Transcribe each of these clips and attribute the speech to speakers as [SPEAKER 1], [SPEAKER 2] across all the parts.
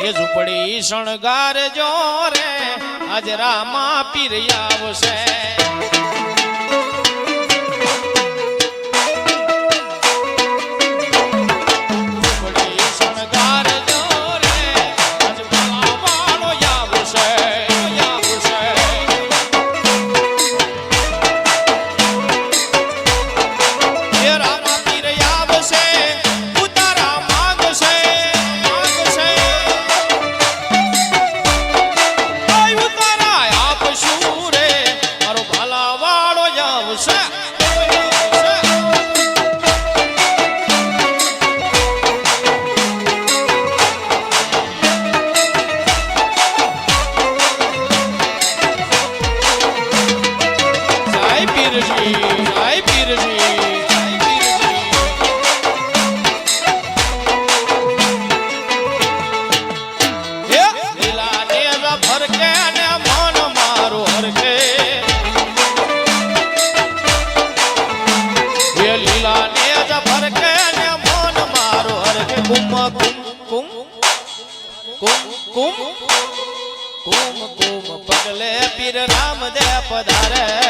[SPEAKER 1] એ ઝૂંપડી શણગાર જો રે હાજરામાં પીર આવશે. પગલે પીર રામદેવ પધારે.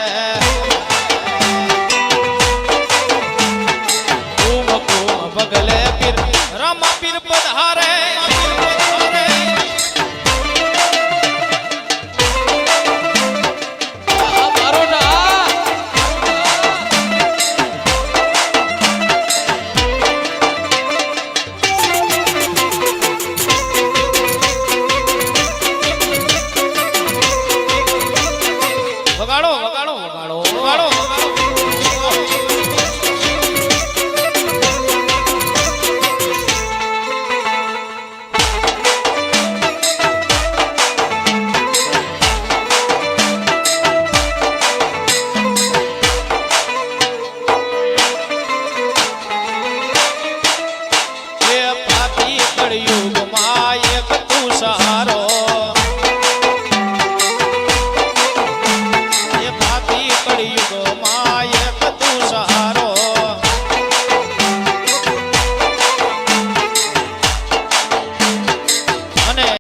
[SPEAKER 1] વગાડો વગાડો